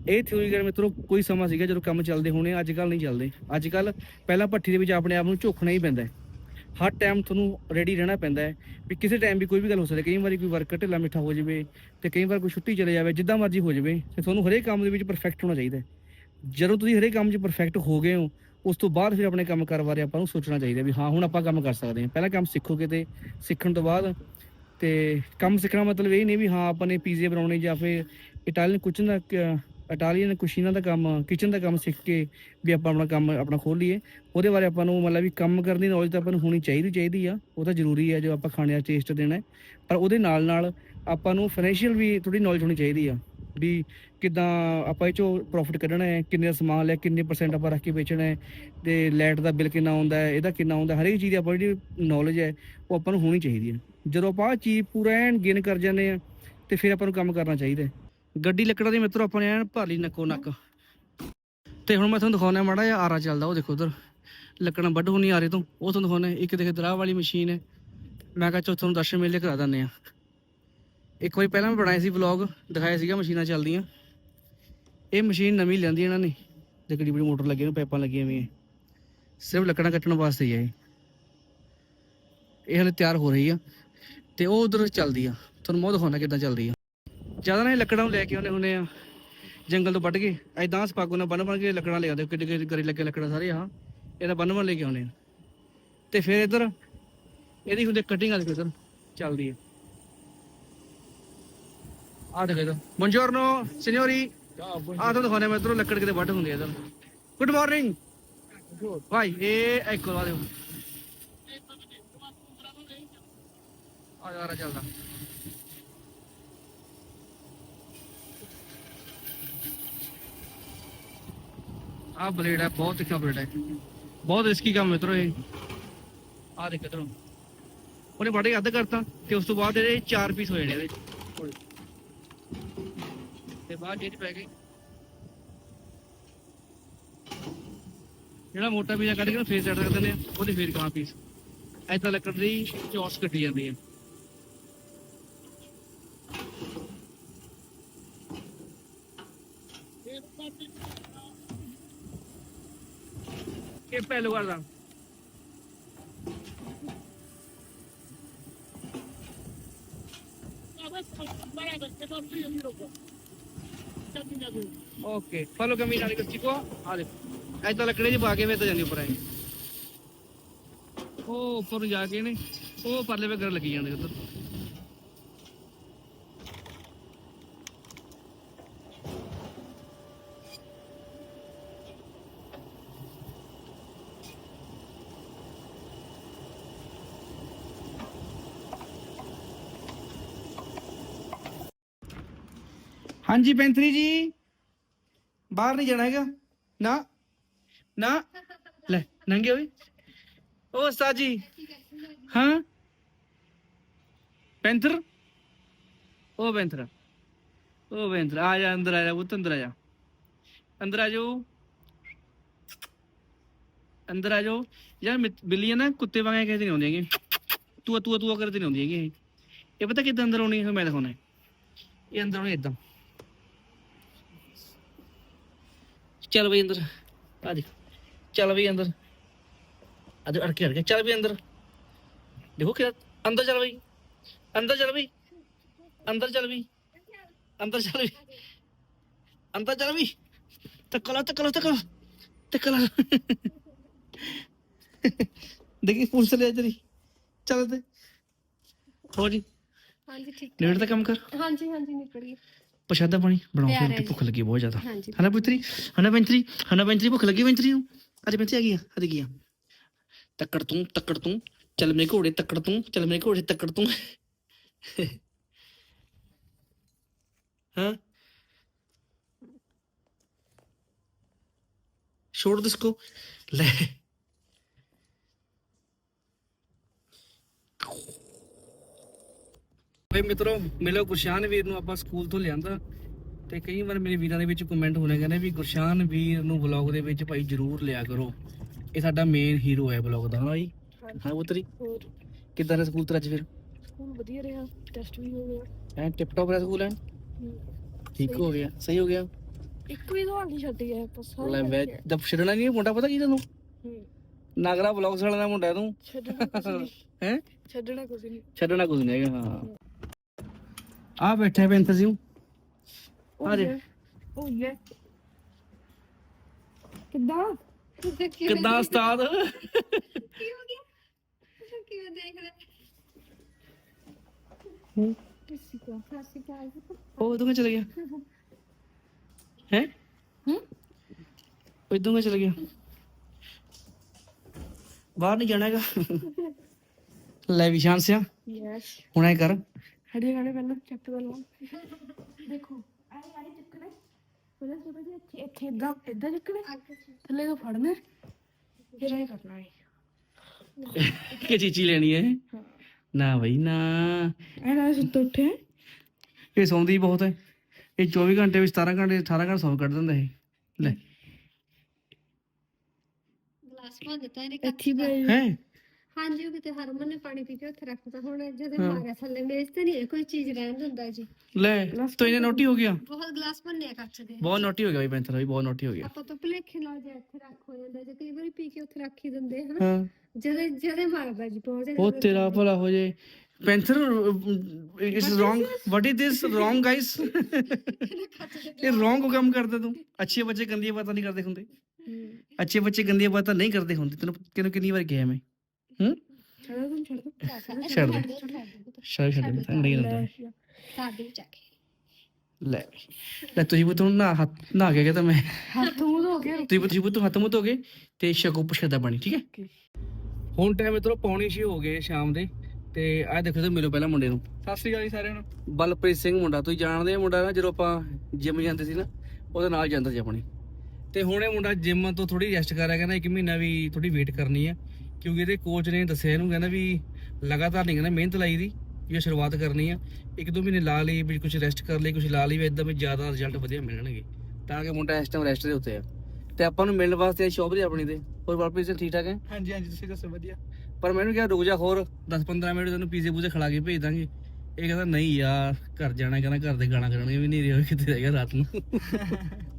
ਇਹ ਥਿਊਰੀ ਕਰ ਮਿੱਤਰੋ, ਕੋਈ ਸਮਾਂ ਸੀਗਾ ਜਦੋਂ ਕੰਮ ਚੱਲਦੇ ਹੋਣੇ ਅੱਜ ਕੱਲ ਨਹੀਂ ਚੱਲਦੇ। ਅੱਜ ਕੱਲ ਪਹਿਲਾਂ ਭੱਠੀ ਦੇ ਵਿੱਚ ਆਪਣੇ ਆਪ ਨੂੰ ਝੋਕਣਾ ਹੀ ਪੈਂਦਾ ਹੈ। ਹਰ ਟਾਈਮ ਤੁਹਾਨੂੰ ਰੈਡੀ ਰਹਿਣਾ ਪੈਂਦਾ ਹੈ ਵੀ ਕਿਸੇ ਟਾਈਮ ਵੀ ਕੋਈ ਵੀ ਗੱਲ ਹੋ ਸਕਦੀ ਹੈ। ਕਈ ਵਾਰੀ ਕੋਈ ਵਰਕ ਢਿੱਲਾ ਮਿੱਠਾ ਹੋ ਜਾਵੇ ਤੇ ਕਈ ਵਾਰ ਕੋਈ ਛੁੱਟੀ ਚਲੇ ਜਾਵੇ, ਜਿੱਦਾਂ ਮਰਜ਼ੀ ਹੋ ਜਾਵੇ, ਤੇ ਤੁਹਾਨੂੰ ਹਰੇਕ ਕੰਮ ਦੇ ਵਿੱਚ ਪਰਫੈਕਟ ਹੋਣਾ ਚਾਹੀਦਾ ਜਦੋਂ ਤੁਸੀਂ ਹਰੇਕ ਕੰਮ 'ਚ ਪਰਫੈਕਟ ਹੋ ਗਏ ਹੋ, ਉਸ ਤੋਂ ਬਾਅਦ ਫਿਰ ਆਪਣੇ ਕੰਮ ਕਾਰ ਬਾਰੇ ਆਪਾਂ ਨੂੰ ਸੋਚਣਾ ਚਾਹੀਦਾ ਵੀ ਹਾਂ, ਹੁਣ ਆਪਾਂ ਕੰਮ ਕਰ ਸਕਦੇ ਹਾਂ। ਪਹਿਲਾਂ ਕੰਮ ਸਿੱਖੋਗੇ ਤੇ ਸਿੱਖਣ ਤੋਂ ਬਾਅਦ ਤੇ ਕੰਮ ਸਿੱਖਣਾ ਮਤਲਬ ਇਹ ਨਹੀਂ ਵੀ ਹਾਂ ਆਪਾਂ ਨੇ ਪੀਜ਼ੇ ਬਣਾਉਣੇ ਜਾਂ ਫਿਰ ਇਟਾਲੀਅਨ ਕੁਚਨ ਦਾ ਇਟਾਲੀਅਨ ਕੁਸ਼ੀਨਾ ਦਾ ਕੰਮ ਕਿਚਨ ਦਾ ਕੰਮ ਸਿੱਖ ਕੇ ਵੀ ਆਪਾਂ ਆਪਣਾ ਕੰਮ ਆਪਣਾ ਖੋਲ ਲਈਏ। ਉਹਦੇ ਬਾਰੇ ਆਪਾਂ ਨੂੰ ਮਤਲਬ ਵੀ ਕੰਮ ਕਰਨ ਦੀ ਨੌਲੇਜ ਤਾਂ ਆਪਾਂ ਨੂੰ ਹੋਣੀ ਚਾਹੀਦੀ ਚਾਹੀਦੀ ਆ। ਉਹ ਤਾਂ ਜ਼ਰੂਰੀ ਹੈ ਜੋ ਆਪਾਂ ਖਾਣੇ ਦਾ ਟੇਸਟ ਦੇਣਾ ਪਰ ਉਹਦੇ ਨਾਲ ਨਾਲ ਆਪਾਂ ਨੂੰ ਫਾਈਨੈਂਸ਼ੀਅਲ ਵੀ ਥੋੜੀ ਨੌਲੇਜ ਹੋਣੀ ਚਾਹੀਦੀ ਆ। ਵੀ ਕਿਦਾਂ ਆਪਾਂ ਇਹ ਚੋਂ ਪ੍ਰੋਫਿਟ ਕੱਢਣਾ ਹੈ, ਕਿੰਨੇ ਦਾ ਸਮਾਨ ਲਿਆ, ਕਿੰਨੇ ਪਰਸੈਂਟ ਆਪਾਂ ਰੱਖ ਕੇ ਵੇਚਣਾ ਹੈ ਤੇ ਲਾਈਟ ਦਾ ਬਿੱਲ ਕਿੰਨਾ ਆਉਂਦਾ ਹੈ, ਇਹਦਾ ਕਿੰਨਾ ਆਉਂਦਾ ਹਰੇਕ ਚੀਜ਼ ਦੀ ਆਪਾਂ ਜਿਹੜੀ ਨੌਲੇਜ ਹੈ ਉਹ ਆਪਾਂ ਨੂੰ ਹੋਣੀ ਚਾਹੀਦੀ ਹੈ। ਜਦੋਂ ਆਪਾਂ ਆਹ ਚੀਜ਼ ਪੂਰਾ ਐਨ ਗੇਨ ਕਰ ਜਾਂਦੇ ਆ ਤੇ ਫਿਰ ਆਪਾਂ ਨੂੰ ਕੰਮ ਕਰਨਾ ਚਾਹੀਦਾ ਗੱਡੀ ਲੱਕੜਾਂ ਦੀ ਮਿੱਤਰੋ ਆਪਾਂ ਨੇ ਐਨ ਭਰ ਲਈ ਨੱਕੋ ਨੱਕ। ਤੇ ਹੁਣ ਮੈਂ ਤੁਹਾਨੂੰ ਦਿਖਾਉਣਾ ਮਾੜਾ ਜਿਹਾ ਆਰਾ ਚੱਲਦਾ, ਉਹ ਦੇਖੋ ਉਧਰ। ਲੱਕੜਾਂ ਵੱਢ ਹੋਣੀ ਆਰੇ ਤੋਂ, ਉਹ ਤੁਹਾਨੂੰ ਦਿਖਾਉਣਾ ਇੱਕ ਦੇਖੇ ਦਰਾਹ ਵਾਲੀ ਮਸ਼ੀਨ ਹੈ। ਮੈਂ ਕਿਹਾ ਚਲੋ ਤੁਹਾਨੂੰ ਦਰਸ਼ਨ ਮੇਲੇ ਕਰਾ ਦਿੰਦੇ ਆ ਇੱਕ ਵਾਰੀ ਪਹਿਲਾਂ ਮੈਂ ਬਣਾਇਆ ਸੀ ਵਲੌਗ ਦਿਖਾਇਆ ਸੀਗਾ ਮਸ਼ੀਨਾਂ ਚੱਲਦੀਆਂ। ਇਹ ਮਸ਼ੀਨ ਨਵੀਂ ਲੈਂਦੀ ਇਹਨਾਂ ਨੇ। ਦੇਖੜੀ ਬੜੀ ਮੋਟਰ ਲੱਗੀ ਨੇ ਪਾਈਪਾਂ ਲੱਗੀਆਂ ਹੋਈਆਂ। ਸਿਰਫ ਲੱਕੜਾਂ ਕੱਟਣ ਵਾਸਤੇ ਹੀ ਹੈ ਇਹ। ਇਹ ਹਲੇ ਤਿਆਰ ਹੋ ਰਹੀ ਆ ਤੇ ਉਹ ਉਧਰ ਚੱਲਦੀ ਆ। ਤੁਹਾਨੂੰ ਮੋਹ ਉਹ ਦਿਖਾਉਣਾ ਕਿੱਦਾਂ ਚੱਲਦੀ ਆ। ਜ਼ਿਆਦਾ ਨਾ ਲੱਕੜਾਂ ਨੂੰ ਲੈ ਕੇ ਆਉਂਦੇ ਹੁੰਦੇ ਆ, ਜੰਗਲ ਤੋਂ ਵੱਢ ਕੇ। ਐਦਾਂ ਸਪਾਗੋ ਨਾਲ ਬੰਨ ਬੰਨ ਕੇ ਲੱਕੜਾਂ ਲੈ ਆਉਂਦੇ ਕਿੱਡੇ ਕਿੱਡੇ ਗਰੀ ਲੱਗੇ ਲੱਕੜਾਂ ਸਾਰੇ ਆ। ਇਹਦਾ ਬੰਨ ਬੰਨ ਲੈ ਕੇ ਆਉਂਦੇ ਆ। ਤੇ ਫਿਰ ਇਧਰ, ਇਹਦੀ ਹੁੰਦੀ ਕਟਿੰਗ ਆ ਦੇਖੋ ਇਧਰ ਚੱਲਦੀ ਹੈ ਆ ਦੇਖੋ ਇਧਰ। ਬੁongiorno signori ਆ ਤਾਂ ਦਿਖਾਉਣੇ ਮੈਂ ਇਧਰੋਂ ਲੱਕੜ ਕਿਤੇ ਵੱਢ ਹੁੰਦੀ ਆ ਇਧਰ। ਗੁੱਡ ਮਾਰਨਿੰਗ ਭਾਈ ਇਹ ਇੱਕ ਲਾ ਦਿਓ। ਆ ਚੱਲਦਾ। ਆ ਬਲੇਡ ਹੈ ਬਹੁਤ ਤਿੱਖਾ ਬਲੇਡ ਹੈ ਬਹੁਤ ਰਿਸਕੀ ਕੰਮ ਮਿੱਤਰੋ ਇਹ। ਆ ਦੇਖ ਇਧਰੋਂ। ਉਹਨੇ ਬੜੇ ਅੱਧ ਕਰਤਾ ਤੇ ਉਸ ਤੋਂ ਬਾਅਦ ਇਹਦੇ ਚਾਰ ਪੀਸ ਹੋ ਜਾਣੇ ਇਹਦੇ ਥੋੜ੍ਹੇ। ਤੇ ਬਾਅਦ ਇਹ 'ਚ ਪੈ ਗਏ ਜਿਹੜਾ ਮੋਟਾ ਪੀਜ਼ਾ ਕੱਢ ਕੇ ਨਾ ਫੇਰ ਸੈੱਟ ਕਰ ਦਿੰਦੇ ਆ ਉਹਦੇ ਫੇਰ ਕਾਂ ਪੀਸ। ਐਦਾਂ ਲੱਕੜ ਦੀ ਚੌਸ ਕੱਟੀ ਜਾਂਦੀ ਹੈ। ਇਹ ਪਹਿਲੂ ਕਰਦਾ ओके फॉलो कमी नाली कच्ची को आ देखो ऐसा लकड़े जी पा के फिर तो जानी ऊपर आए ਉਹ ਉੱਪਰ ਨੂੰ ਜਾ ਕੇ ਨੇ ਉਹ ਪਰਲੇ ਵੇ ਗਰ ਲੱਗੀ ਜਾਂਦੇ ਉਧਰ ਹਾਂਜੀ ਪੈਂਥਰੀ ਜੀ ਬਾਹਰ ਨਹੀਂ ਜਾਣਾ ਹੈਗਾ। ਨਾ ਨਾ। ਲੈ, ਨੰਗੇ ਹੋਏ ਓ ਉਸਤਾਦ ਜੀ। ਹਾਂ। ਪੈਂਥਰ। ਓ ਪੈਂਥਰ। ਓ ਪੈਂਥਰ। ਆ ਜਾ, ਅੰਦਰ ਆ ਜਾ ਪੁੱਤ, ਅੰਦਰ ਆ ਜਾ। ਅੰਦਰ ਆ ਜਾਓ। ਅੰਦਰ ਆ ਜਾਓ। ਯਾਰ ਮਿੱਤ- ਬਿੱਲੀਆਂ ਨਾ ਕੁੱਤੇ ਵਾਂਗੇ ਕਹਿੰਦੇ ਨਹੀਂ ਆਉਂਦੀਆਂ ਹੈਗੀਆਂ। ਤੂੰ ਤੂੰ ਤੂੰ ਕਰਦੇ ਨਹੀਂ ਆਉਂਦੀਆਂ ਹੈਗੀਆਂ। ਇਹ। ਪਤਾ ਕਿੱਦਾਂ ਅੰਦਰ ਆਉਣੀ ਹੈ ਮੈਂ ਦਿਖਾਉਣਾ। ਇਹ ਅੰਦਰ ਆਉਣੀ ਇਦਾਂ। ਚੱਲ ਬਈ ਅੰਦਰ ਆ ਦੇਖ ਚੱਲ ਬਈ ਅੰਦਰ। ਅਦ ਅੜ ਕੇ ਅੜ ਕੇ ਚੱਲ ਬਈ ਅੰਦਰ। ਦੇਖੋ ਕਿ ਅੰਦਰ ਚੱਲ ਬਈ ਅੰਦਰ ਚੱਲ ਬਈ ਅੰਦਰ ਚੱਲ ਬਈ ਅੰਦਰ ਚੱਲ ਬਈ ਅੰਦਰ ਚੱਲ ਬਈ। ਤੱਕਲਾ ਤੱਕਲਾ ਤੱਕਲਾ ਤੱਕਲਾ ਦੇਖੀ ਪੁਲਿਸ ਲੈ ਤੇਰੀ ਚੱਲ ਤੇ ਹੋ ਜੀ? ਹਾਂਜੀ ਠੀਕ ਨੇੜ ਦਾ ਕੰਮ ਕਰ। ਹਾਂਜੀ ਹਾਂਜੀ ਨਿਕਲ ਗਈ। ਪ੍ਰਸ਼ਾਦਾ ਪਾਣੀ ਬਣਾਓ ਤਿਆਰ ਫਿਰ ਹੈ ਤੇ ਭੁੱਖ ਲੱਗੀ ਬਹੁਤ ਜ਼ਿਆਦਾ ਹਾਂਜੀ ਹਨਾ ਪੁੱਤਰੀ ਹਨਾ ਪੈਂਤਰੀ ਹਨਾ ਪੈਂਤਰੀ ਭੁੱਖ ਲੱਗੀ ਪੈਂਤਰੀ ਨੂੰ ਅੱਜ ਪੈਂਤਰੀ ਆ ਗਈ ਆ ਆ ਗਈ ਆ ਤੱਕੜ ਤੂੰ ਤੱਕੜ ਤੂੰ ਚੱਲ ਮੇਰੇ ਘੋੜੇ ਤੱਕੜ ਤੂੰ ਚੱਲ ਮੇਰੇ ਘੋੜੇ ਤੱਕੜ ਤੂੰ ਹਾਂ छोड़ दो इसको ले ਵੇ ਮਿੱਤਰੋ ਮਿਲੋ ਗੁਰਸ਼ਾਨ ਵੀਰ ਨੂੰ ਆਪਾਂ ਸਕੂਲ ਤੋਂ ਲਿਆਂਦਾ। ਤੇ ਕਈ ਵਾਰ ਮੇਰੇ ਵੀਰਾਂ ਦੇ ਵਿੱਚ ਕਮੈਂਟ ਹੋਣੇ ਕਹਿੰਦੇ ਵੀ ਗੁਰਸ਼ਾਨ ਵੀਰ ਨੂੰ ਵਲੌਗ ਦੇ ਵਿੱਚ ਭਾਈ ਜਰੂਰ ਲਿਆ ਕਰੋ। ਇਹ ਸਾਡਾ ਮੇਨ ਹੀਰੋ ਹੈ ਵਲੌਗ ਦਾ ਹਾਂ ਜੀ? ਹਾਂ ਹੋਰ? ਕਿੱਦਾਂ ਦਾ ਸਕੂਲ ਤੇਰਾ ਅੱਜ ਫਿਰ? ਸਕੂਲ ਵਧੀਆ ਰਿਹਾ ਟੈਸਟ ਵੀ ਹੋ ਗਿਆ। ਐ ਟਿਪ ਟੌਪ ਸਕੂਲ ਹੈ। ਠੀਕ ਹੋ ਗਿਆ ਸਹੀ ਹੋ ਗਿਆ? ਇੱਕ ਵੀ ਸਵਾਲ ਨਹੀਂ ਛੱਡ ਗਿਆ ਬਸ ਲੈ ਵੇ ਜਦ ਛੱਡਣਾ ਨਹੀਂ ਮੁੰਡਾ ਪਤਾ ਕੀ ਤੈਨੂੰ? ਹੂੰ। ਨਾਗਰਾ ਵਲੌਗਸ ਵਾਲਾ ਦਾ ਮੁੰਡਾ ਤੂੰ। ਛੱਡਣਾ ਕੁਝ ਨਹੀਂ। ਹੈ? ਛੱਡਣਾ ਕੁਝ ਨਹੀਂ। ਛੱਡਣਾ ਕੁਝ ਨਹੀਂ ਹੈਗਾ ਹਾਂ। ਆ ਬੈਠਾ ਆ ਦੇ। ਉਹ ਇਹ ਕਿੱਦਾਂ? ਕਿੱਦਾਂ ਉਸਤਾਦ? ਕੀ ਹੋ ਗਿਆ? ਕਿਵੇਂ ਦੇਖ ਰਿਹਾ? ਹੂੰ। ਕਿਸੇ ਕੋ ਫਾਸੀ ਕਾਲ ਉਹ ਇਦੋਂ ਚਲ ਗਿਆ। ਹੈ? ਹੂੰ। ਉਹ ਇਦੋਂ ਚਲ ਗਿਆ। ਬਾਹਰ ਨਹੀਂ ਜਾਣਾ ਹੈਗਾ। ਲੈ ਵਿਸ਼ਾਨ ਸਿਆ। ਯੈਸ ਹੁਣ ਐ ਕਰ। ਹੜੇ ਗਾਣੇ ਪਹਿਲਾਂ ਚੈੱਕ ਕਰ ਲਓ। ਦੇਖੋ ਆਏ ਆਏ ਚੱਕਣਾ। ਪਹਿਲਾਂ ਸੁਬਹ ਦੇ ਇੱਥੇ ਇੱਥੇ ਇਦਾਂ ਇਦਾਂ ਚੱਕਣਾ। ਥੱਲੇ ਤੋਂ ਫੜਨਾ। ਫਿਰ ਐ ਕਰਨਾ ਹੈ ਕਿ ਚੀਚੀ ਲੈਣੀ ਹੈ। ਨਾ ਬਈ ਨਾ। ਐ ਨਾ ਸੁੱਤ ਉੱਠੇ ਇਹ ਸੌਂਦੀ ਬਹੁਤ ਹੈ। ਇਹ 24 ਘੰਟੇ ਵਿੱਚ 17 ਘੰਟੇ 18 ਘੰਟੇ ਸੌਂ ਕੱਢ ਦਿੰਦਾ ਇਹ। ਲੈ। ਗਲਾਸ ਪਾ ਦਿੱਤਾ ਇਹਨੇ ਬਈ ਹੈ? ਹਾਂਜੀ ਉਹ ਕਿਤੇ ਹਰਮਨ ਨੇ ਪਾਣੀ ਪੀ ਕੇ ਉੱਥੇ ਰੱਖਤਾ। ਹੁਣ ਜਦੋਂ। ਮਾਰਿਆ ਥੱਲੇ ਮੇਜ਼ ਤੇ ਨਹੀਂ ਕੋਈ ਚੀਜ਼ ਰਹਿਣ ਦਿੰਦਾ ਜੀ। ਲੈ ਤੂੰ ਇਹਨੇ ਨੋਟੀ ਹੋ ਗਿਆ? ਬਹੁਤ ਗਲਾਸ ਭੰਨੇ ਕੱਚ ਦੇ। ਬਹੁਤ ਨੋਟੀ ਹੋ ਗਿਆ ਬਈ ਪੈਂਥਰ ਬਈ ਬਹੁਤ ਨੋਟੀ ਹੋ ਗਿਆ। ਆਪਾਂ ਤਾਂ ਭਲੇਖੇ ਨਾਲ ਜੇ ਇੱਥੇ ਰੱਖ ਹੋ ਜਾਂਦਾ ਜੇ ਕਈ ਵਾਰੀ ਪੀ ਕੇ ਉੱਥੇ ਰੱਖ ਹੀ ਦਿੰਦੇ ਹਨ? ਹਾਂ। ਜਦੇ ਜਦੇ ਮਾਰਦਾ ਜੀ ਬਹੁਤ ਉਹ ਤੇਰਾ ਭਲਾ ਹੋ ਜੇ। Panther it's wrong what is this wrong guys ਇਹ ਰੋਂਗ ਕੰਮ ਕਰਦਾ ਤੂੰ। ਅੱਛੇ ਬੱਚੇ ਗੰਦੀਆਂ ਬਾਤਾਂ ਨਹੀਂ ਕਰਦੇ ਹੁੰਦੇ। ਅੱਛੇ ਬੱਚੇ ਗੰਦੀਆਂ ਬਾਤਾਂ ਨਹੀਂ ਕਰਦੇ ਹੁੰਦੇ। ਤੈਨੂੰ ਤੈਨੂੰ ਕਿੰਨੀ ਵਾਰ ਕਿਹਾ ਮੈਂ? ਹੂੰ ਛੱਡ ਦੋ ਛੱਡ ਦੋ ਛੱਡ ਦੇ ਸ਼ਾਇਦ ਛੱਡ ਦੇ ਤਾਂ ਨਹੀਂ ਹੁੰਦਾ ਸਾਡੇ ਚ ਆ ਕੇ ਲੈ ਲੈ ਤੁਸੀਂ ਬੁੱਤ ਹੁਣ ਨਾ ਹੱਥ ਨਾ ਕੇ ਤਾਂ ਮੈਂ ਹੱਥ ਮੂੰਹ ਧੋ ਕੇ ਤੁਸੀਂ ਤੁਸੀਂ ਬੁੱਤ ਹੱਥ ਮੂੰਹ ਧੋਗੇ ਤੇ ਸ਼ਕੋ ਪ੍ਰਸ਼ਾਦਾ ਬਣੀ ਠੀਕ ਹੈ Okay. ਹੁਣ ਟਾਈਮ ਇਤਰੋ ਪੌਣੀ ਛੇ ਹੋ ਗਏ ਸ਼ਾਮ ਦੇ ਤੇ ਆ ਦੇਖੋ ਤੇ ਮਿਲੋ ਪਹਿਲਾਂ ਮੁੰਡੇ ਨੂੰ ਸਤਿ ਸ਼੍ਰੀ ਅਕਾਲ ਜੀ ਸਾਰਿਆਂ ਨੂੰ ਬਲਪ੍ਰੀਤ ਸਿੰਘ ਮੁੰਡਾ ਤੁਸੀਂ ਜਾਣਦੇ ਆ ਮੁੰਡਾ ਨਾ ਜਦੋਂ ਆਪਾਂ ਜਿਮ ਜਾਂਦੇ ਸੀ ਨਾ ਉਹਦੇ ਨਾਲ ਜਾਂਦਾ ਸੀ ਆਪਣੇ ਤੇ ਹੁਣ ਇਹ ਮੁੰਡਾ ਜਿਮ ਤੋਂ ਥੋੜੀ ਰੈਸਟ ਕਰ ਰਿਹਾ ਕਹਿੰਦਾ ਇੱਕ ਮਹੀਨਾ ਵੀ ਥੋੜੀ ਵੇਟ ਕਰਨੀ ਆ ਕਿਉਂਕਿ ਇਹਦੇ ਕੋਚ ਨੇ ਦੱਸਿਆ ਇਹਨੂੰ ਕਹਿੰਦਾ ਵੀ ਲਗਾਤਾਰ ਨਹੀਂ ਕਹਿੰਦਾ ਮਿਹਨਤ ਲਾਈ ਦੀ ਵੀ ਇਹ ਸ਼ੁਰੂਆਤ ਕਰਨੀ ਆ। ਇੱਕ ਦੋ ਮਹੀਨੇ ਲਾ ਲਈ ਵੀ ਕੁਝ ਰੈਸਟ ਕਰ ਲਈ ਕੁਝ ਲਾ ਲਈ ਵੀ ਇਦਾਂ ਵੀ ਜ਼ਿਆਦਾ ਰਿਜ਼ਲਟ ਵਧੀਆ ਮਿਲਣਗੇ। ਤਾਂ ਕਿ ਮੁੰਡਾ ਇਸ ਟਾਈਮ ਰੈਸਟ ਦੇ ਉੱਤੇ ਆ। ਤੇ ਆਪਾਂ ਨੂੰ ਮਿਲਣ ਵਾਸਤੇ ਸ਼ੌਪ ਦੀ ਆਪਣੀ ਤੇ ਹੋਰ ਸਿੰਘ ਠੀਕ ਠਾਕ ਹੈ? ਹਾਂਜੀ ਹਾਂਜੀ ਤੁਸੀਂ ਦੱਸੋ ਵਧੀਆ। ਪਰ ਮੈਨੂੰ ਕਿਹਾ ਰੁਕ ਜਾ ਹੋਰ 10-15 ਮਿੰਟ ਤੈਨੂੰ ਪੀਜ਼ੇ ਪੂਜੇ ਖਿਲਾ ਕੇ ਭੇਜ ਦਾਂਗੇ। ਇਹ ਕਹਿੰਦਾ ਨਹੀਂ ਯਾਰ ਘਰ ਜਾਣਾ ਕਹਿੰਦਾ ਘਰ ਦੇ ਗਾਣਾ ਕਰਨਗੇ ਵੀ ਨਹੀਂ ਰਿਹਾ ਕਿੱਥੇ ਰਹਿ ਗਿਆ ਰਾਤ ਨੂੰ।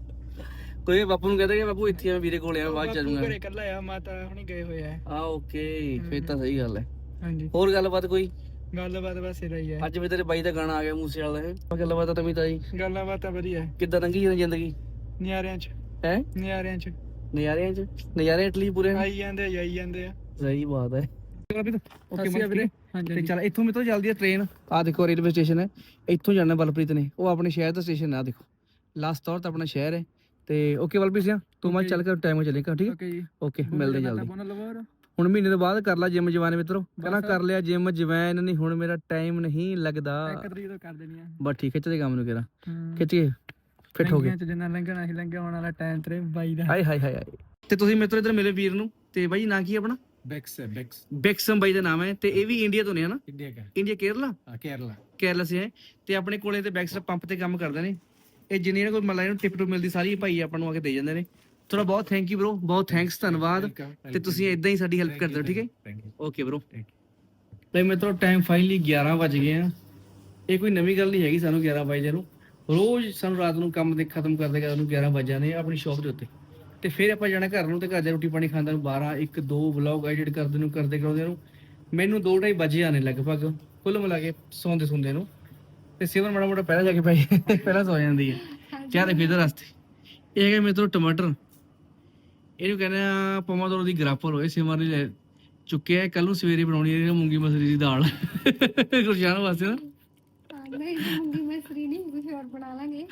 ਕੋਈ ਬਾਪੂ ਨੂੰ ਕਹਿੰਦਾ ਕਿ ਬਾਪੂ ਇੱਥੇ ਆ ਵੀਰੇ ਕੋਲੇ ਆ ਬਾਅਦ ਚ ਬਾਪੂ ਘਰੇ ਜਾਊਂਗਾ ਇਕੱਲਾ ਆ ਮਾਤਾ ਹੁਣੀ ਗਏ ਹੋਏ ਆ। ਆ ਓਕੇ ਫੇਰ ਤਾਂ ਸਹੀ ਗੱਲ ਹੈ। ਹਾਂਜੀ। ਹੋਰ ਗੱਲਬਾਤ ਕੋਈ? ਗੱਲਬਾਤ ਬਸ ਇਹਦਾ ਹੀ ਹੈ ਅੱਜ ਵੀ ਤੇਰੇ ਬਾਈ ਦਾ ਗਾਣਾ ਆ ਗਿਆ ਮੂਸੇ ਵਾਲਾ ਹੈ ਗੱਲਬਾਤ ਤਾਂ ਤਮੀ ਤਾਈ ਗੱਲਾਂ ਬਾਤਾਂ ਵਧੀਆ ਕਿੱਦਾਂ ਲੰਘੀ ਜਾਂਦੀ ਜ਼ਿੰਦਗੀ? ਨਿਆਰਿਆਂ ਚ। ਹੈ? ਨਿਆਰਿਆਂ ਚ। ਨਜ਼ਾਰਿਆਂ ਚ? ਨਜ਼ਾਰੇ ਇਟਲੀ ਪੂਰੇ ਆਈ ਜਾਂਦੇ ਆ, ਆਈ ਜਾਂਦੇ ਆ। ਸਹੀ ਬਾਤ ਹੈ। ਓਕੇ ਸਤਿ ਸ਼੍ਰੀ ਅਕਾਲ ਵੀਰੇ। ਤੇ ਚੱਲ ਇੱਥੋਂ ਮੇਤੋਂ ਚੱਲਦੀ ਹੈ ਟ੍ਰੇਨ ਆ ਦੇਖੋ ਰੇਲਵੇ ਸਟੇਸ਼ਨ ਹੈ। ਇੱਥੋਂ ਜਾਣਾ ਬਲਪ੍ਰੀਤ ਨੇ। ਉਹ ਆਪਣੇ ਸ਼ਹਿਰ ਦਾ ਸਟੇਸ਼ਨ ਹੈ ਆ ਦੇਖੋ। ਲਾਸਟ ਤੌਰ ਤੇ ਆਪਣਾ ਸ਼ਹਿਰ ਹੈ। ਤੇ ਓਕੇ ਬਲਪ੍ਰੀਤ ਸਿੰਘ ਤੂੰ ਮੈਂ ਚੱਲ ਕੇ ਟਾਈਮ ਹੋ? ਚੱਲੇਗਾ ਠੀਕ ਓਕੇ ਮਿਲਦੇ ਜਲਦੀ। ਹੁਣ ਮਹੀਨੇ ਤੋਂ ਬਾਅਦ ਕਰ ਲਾ ਜਿਮ ਜਵਾਨ ਮਿੱਤਰੋ। ਕਹਿੰਦਾ ਕਰ ਲਿਆ ਜਿਮ ਜਵੈਨ ਨਹੀਂ ਹੁਣ ਮੇਰਾ ਟਾਈਮ ਨਹੀਂ ਲੱਗਦਾ। ਬਸ ਠੀਕ ਹੈ ਕੰਮ ਨੂੰ ਕਿਹੜਾ। ਖਿੱਚੀਏ ਫਿੱਟ ਹੋ ਗਏ। ਜਿੰਨਾ ਲੰਘਣਾ ਸੀ ਲੰਘਿਆ ਵਾਲਾ ਟਾਈਮ ਤੇਰੇ ਬਾਈ ਦਾ। ਹਾਏ ਹਾਏ ਹਾਏ ਤੇ ਤੁਸੀਂ ਮਿੱਤਰੋ ਇਧਰ ਮਿਲੇ ਵੀਰ ਨੂੰ ਤੇ ਬਾਈ ਨਾਂ ਕੀ ਆਪਣਾ? ਬੈਕਸ ਹੈ ਬੈਕਸ। ਬੈਕਸਮ ਬਾਈ ਦਾ ਨਾਮ ਹੈ ਤੇ ਇਹ ਵੀ ਇੰਡੀਆ ਤੋਂ ਨੇ ਹਨਾ? ਇੰਡੀਆ ਦਾ ਇੰਡੀਆ ਕੇਰਲਾ? ਹਾਂ ਕੇਰਲਾ। ਕੇਰਲਾ ਸੇ ਹੈ। ਤੇ ਆਪਣੇ ਕੋਲੇ ਤੇ ਬੈਕਸ ਪੰਪ ਤੇ ਕੰਮ ਕਰਦੇ ਨੇ। ਇਹ ਜਿੰਨੀ ਇਹਨਾਂ ਕੋਲ ਮਤਲਬ ਇਹਨੂੰ ਟਿਪ ਟੂ ਮਿਲਦੀ ਸਾਰੀ ਭਾਈ ਆਪਾਂ ਨੂੰ ਆ ਕੇ ਦੇ ਜਾਂਦੇ ਨੇ। ਥੋੜਾ ਬਹੁਤ ਥੈਂਕ ਯੂ ਬ్రో ਬਹੁਤ ਥੈਂਕਸ ਧੰਨਵਾਦ। ਤੇ ਤੁਸੀਂ ਇਦਾਂ ਹੀ ਸਾਡੀ ਹੈਲਪ ਕਰਦੇ ਹੋ ਠੀਕ ਹੈ. ਓਕੇ ਬ్రో ਤੇ ਮਿੱਤਰੋ ਟਾਈਮ ਫਾਈਨਲੀ 11 ਵਜ ਗਏ ਆ। ਇਹ ਕੋਈ ਨਵੀਂ ਗੱਲ ਨਹੀਂ ਹੈਗੀ ਸਾਨੂੰ 11 ਵਜੇ ਨੂੰ। ਰੋਜ਼ ਸਾਨੂੰ ਰਾਤ ਨੂੰ ਕੰਮ ਦੇ ਖਤਮ ਕਰਦੇ ਕਰਦੇ ਨੂੰ 11 ਵਜ ਜਾਂਦੇ ਆ ਆਪਣੀ ਸ਼ੌਪ ਦੇ ਉੱਤੇ। ਤੇ ਫਿਰ ਆਪਾਂ ਜਾਣਾ ਘਰ ਨੂੰ ਤੇ ਘਰ ਦੇ ਰੋਟੀ ਪਾਣੀ ਖਾਂਦਾ ਨੂੰ 12 1 2 ਵਲੌਗ ਐਡਿਟ ਕਰਦੇ ਨੂੰ ਕਰਦੇ ਕਰਦੇ ਨੂੰ। ਮੈਨੂੰ 2:30 ਵਜੇ ਆਣੇ ਲਗਭਗ ਕੁੱਲ ਮਿਲਾ ਕੇ ਸੌਂਦੇ ਸੁੰਦੇ ਨੂੰ। ਤੇ ਸਿਵਨ ਮਾੜਾ ਮੋਟਾ ਪਹਿਲਾਂ ਜਾ ਕੇ ਪਈ। ਪਹਿਲਾਂ ਸੌ ਜਾਂਦੀ ਹੈ। ਚਾਹ ਦੇ ਫਿਦਰ ਰਸਤੇ ਇਹ ਹੈਗਾ ਮੇਰੇ ਤੋਂ ਟਮਾਟਰ। ਇਹਨੂੰ ਕਹਿੰਦੇ ਆ ਪਮਾਦੋਰ ਦੀ ਗ੍ਰਾਫਰ ਹੋਏ ਸਿਮਰ ਨੇ ਲੈ ਚੁੱਕਿਆ ਕੱਲ ਨੂੰ ਸਵੇਰੇ ਬਣਾਉਣੀ ਹੈ ਮੂੰਗੀ ਮਸਰੀ ਦੀ ਦਾਲ। ਗੁਰਸ਼ਾਨ ਵਾਸਤੇ ਨਾ। ਨਹੀਂ ਮੂੰਗੀ ਮੈਸਰੀ ਨਹੀਂ। ਕੁਝ ਹੋਰ ਬਣਾ ਲਾਂਗੇ।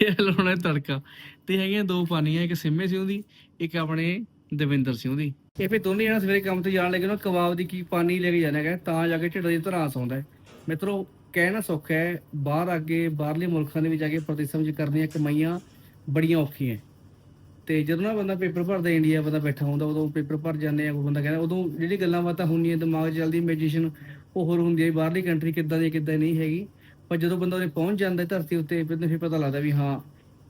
ਇਹ ਲਾਉਣਾ ਹੈ ਤੜਕਾ। ਤੇ ਹੈਗੀਆਂ ਦੋ ਪਾਨੀਆਂ ਇੱਕ ਸਿੰਮੇ ਸਿੰਘ ਦੀ ਇੱਕ ਆਪਣੇ ਦਵਿੰਦਰ ਸਿੰਘ ਦੀ। ਇਹ ਫੇ ਦੋਨੇ ਜਣਾ ਸਵੇਰੇ ਕੰਮ ਤੇ ਜਾਣ ਲੱਗੇ ਨਾ। ਕਬਾਬ ਦੀ ਕੀ ਪਾਨੀ ਲੈ ਕੇ ਜਾਣਾ ਹੈਗਾ। ਤਾਂ ਜਾ ਕੇ ਢਿੱਡ ਦੀ ਧਰਾਸ ਆਉਂਦਾ ਹੈ। ਮਿੱਤਰੋ ਕਹਿਣਾ ਸੌਖਾ ਹੈ, ਬਾਹਰ ਅੱਗੇ ਬਾਹਰਲੇ ਮੁਲਕਾਂ ਦੇ ਵਿੱਚ ਜਾ ਕੇ ਪ੍ਰਦੇਸ਼ਾਂ ਵਿੱਚ ਕਰਨੀਆਂ ਕਮਾਈਆਂ ਬੜੀਆਂ ਔਖੀਆਂ ਤੇ ਜਦੋਂ ਨਾ ਬੰਦਾ ਪੇਪਰ ਭਰਦਾ ਇੰਡੀਆ ਬੰਦਾ ਬੈਠਾ ਹੁੰਦਾ, ਉਦੋਂ ਪੇਪਰ ਭਰ ਜਾਂਦੇ ਆ, ਕੋਈ ਬੰਦਾ ਕਹਿੰਦਾ, ਉਦੋਂ ਜਿਹੜੀ ਗੱਲਾਂ ਬਾਤਾਂ ਹੁੰਦੀਆਂ, ਦਿਮਾਗ 'ਚ ਚੱਲਦੀ ਮੈਡੀਸਨ ਉਹ ਹੋਰ ਹੁੰਦੀ ਹੈ ਬਾਹਰਲੀ ਕੰਟਰੀ ਕਿੱਦਾਂ ਦੀ, ਕਿੱਦਾਂ ਨਹੀਂ ਹੈਗੀ। ਪਰ ਜਦੋਂ ਬੰਦਾ ਉਹਦੇ ਪਹੁੰਚ ਜਾਂਦਾ ਧਰਤੀ ਉੱਤੇ ਫਿਰ ਪਤਾ ਲੱਗਦਾ ਵੀ ਹਾਂ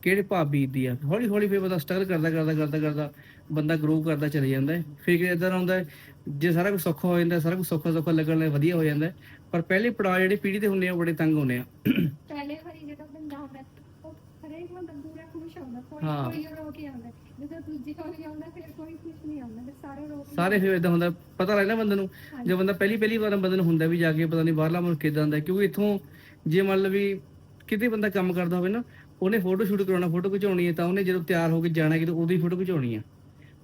ਕਿਹੜੇ ਭਾਵ ਬੀਤਦੀ ਆ? ਹੌਲੀ ਹੌਲੀ ਫਿਰ ਬੰਦਾ ਸਟਰਗਲ ਕਰਦਾ ਕਰਦਾ ਕਰਦਾ ਕਰਦਾ ਬੰਦਾ ਗਰੋ ਕਰਦਾ ਚਲੇ ਜਾਂਦਾ ਹੈ। ਫਿਰ ਕਿ ਇਦਾਂ ਆਉਂਦਾ ਜੇ ਸਾਰਾ ਕੁਝ ਸੌਖਾ ਹੋ ਜਾਂਦਾ ਸਾਰਾ ਕੁਝ ਸੌਖਾ ਸੌਖਾ ਲੱਗਣ ਲੱਗ ਵਧੀਆ ਹੋ ਜਾਂਦਾ। ਪਰ ਪਹਿਲੇ ਪੜਾਅ ਜਿਹੜੇ ਪੀੜ੍ਹੀ ਤੇ ਹੁੰਦੇ ਆ ਬੜੇ ਤੰਗ ਹੁੰਦੇ ਆ। ਪਹਿਲੇ ਵਾਰੀ ਜਦੋਂ ਬੰਦਾ ਆਉਂਦਾ ਉਹ ਹਰੇਕ ਬੰਦਾ ਪੂਰਾ ਖੁਸ਼ ਹੁੰਦਾ ਕੋਈ ਰੋ ਕੇ ਆਉਂਦਾ ਜਦੋਂ ਦੂਜੀ ਵਾਰੀ ਆਉਂਦਾ ਫਿਰ ਕੋਈ ਖੁਸ਼ ਨਹੀਂ ਆਉਂਦਾ ਸਾਰੇ ਰੋ ਸਾਰੇ ਫਿਰ ਇਦਾਂ ਹੁੰਦਾ ਪਤਾ ਲੱਗਦਾ ਬੰਦੇ ਨੂੰ ਜੇ ਬੰਦਾ ਪਹਿਲੀ ਪਹਿਲੀ ਵਾਰ ਬੰਦੇ ਨੂੰ ਹੁੰਦਾ ਵੀ ਜਾ ਕੇ ਪਤਾ ਨਹੀਂ ਬਾਹਰਲਾ ਮੁਲਕ ਕਿਦਾਂ ਹੁੰਦਾ ਹੈ, ਕਿਉਂਕਿ ਇੱਥੋਂ ਜੇ ਮੰਨ ਲਓ ਵੀ ਕਿਤੇ ਬੰਦਾ ਕੰਮ ਕਰਦਾ ਹੋਵੇ ਨਾ ਉਹਨੇ ਫੋਟੋ ਸ਼ੂਟ ਕਰਾਉਣਾ, ਫੋਟੋ ਖਿਚਾਉਣੀ ਹੈ ਤਾਂ ਉਹਨੇ ਜਦੋਂ ਤਿਆਰ ਹੋ ਕੇ ਜਾਣਾ ਕਿਤੇ ਉਹਦੀ ਫੋਟੋ ਖਿਚਾਉਣੀ ਆ